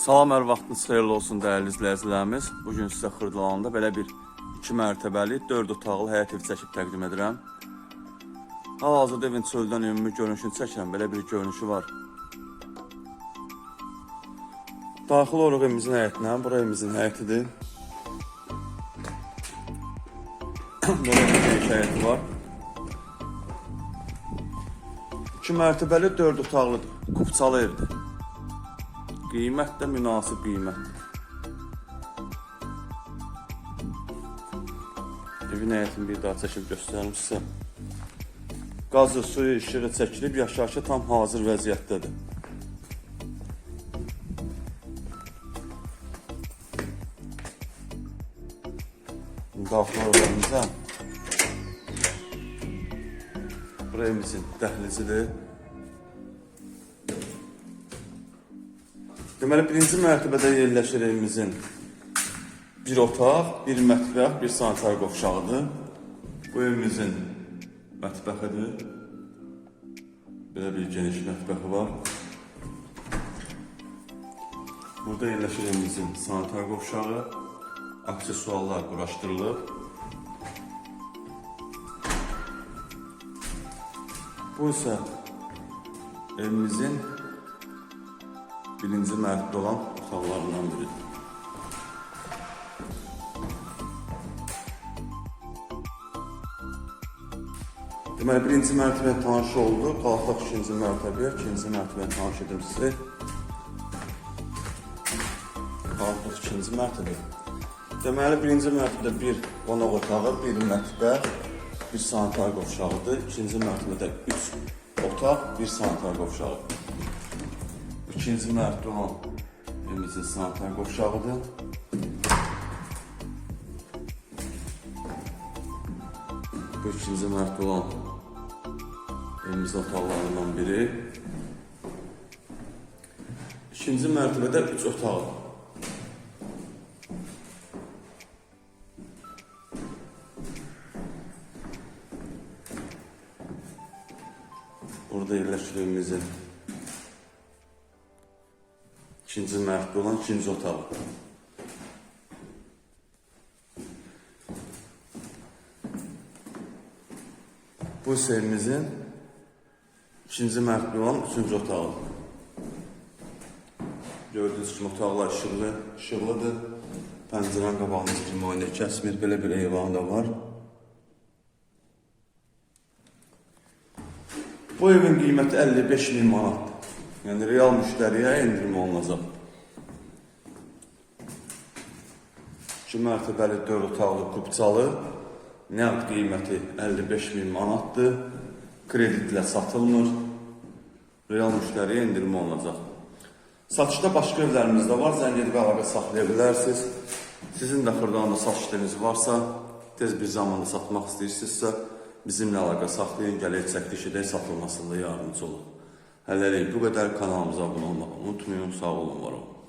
Salam, hər vaxtınız xeyirli olsun dəyərli izləyicilərimiz. Bu gün sizə Xırdalanda belə bir 2 mərtəbəli, 4 otaqlı həyət evi çəkib təqdim edirəm. Hal-hazırda evin çöldən ümumi görünüşünü çəkirəm. Belə bir görünüşü var. Daxil oluruq evimizin həyətinə. Bura evimizin həyətidir. belə bir həyəti var. 2 mərtəbəli, 4 otaqlı kupçalı evdir. Qiymət də münasib qiymətdir. Evin həyətini bir daha çəkib göstərim sizə. Qazı, suyu, işığı çəkilib, yaşayışı tam hazır vəziyyətdədir. Daxil oranımıza. Bura evimizin dəhlizidir. Deməli, birinci mərtəbədə yerləşir evimizin bir otaq, bir mətbəx, bir sanitar qovşağıdır. Bu evimizin mətbəxidir. Belə bir geniş mətbəxi var. Burada yerləşir evimizin sanitar qovşağı, aksesuarlar quraşdırılıb. Bu isə evimizin birinci mərtəbə olan otaqlarından biridir. Deməli, birinci mərtəbə tanış oldu. Qalxaq ikinci mərtəbəyə, ikinci mərtəbə tanış edim sizi. Qalxaq ikinci mərtəbə. Deməli, birinci mərtəbədə bir qonaq otağı, bir mətbəx, bir sanitar qovşağıdır. İkinci mərtəbədə üç otaq, bir sanitar qovşağı. Mərtəbə olan evimizin sanitar qovşağıdır. Bu ikinci mərtəbə olan evimizin otaqlarından biri. İkinci mərtəbədə üç otaq. Burada yerləşir evimizin ikinci mərtəbə olan ikinci otağı. Bu isə evimizin ikinci mərtəbə olan üçüncü otağı. Gördüyünüz kimi otaqlar işıqlı, işıqlıdır. Pəncərənin qabağında kimi oyunu kəsmir, belə bir eyvanı da var. Bu evin qiyməti 55 min manatdır. Yəni real müştəriyə endirim olunacaq. 2 mərtəbəli 4 otaqlı kupçalı nəqd qiyməti 55 min manatdır. Kreditlə satılmır. Real müştəriyə endirim olunacaq. Satışda başqa evlərimiz də var. Zəng edib əlaqə saxlaya bilərsiniz. Sizin də xırdalanda satışlarınız varsa, tez bir zamanda satmaq istəyirsinizsə, bizimlə əlaqə saxlayın, gələk çəkiliş edək, satılmasında yardımcı olun. Hələlik bu qədər kanalımıza abunə olmağı unutmayın. Sağ olun, var olun.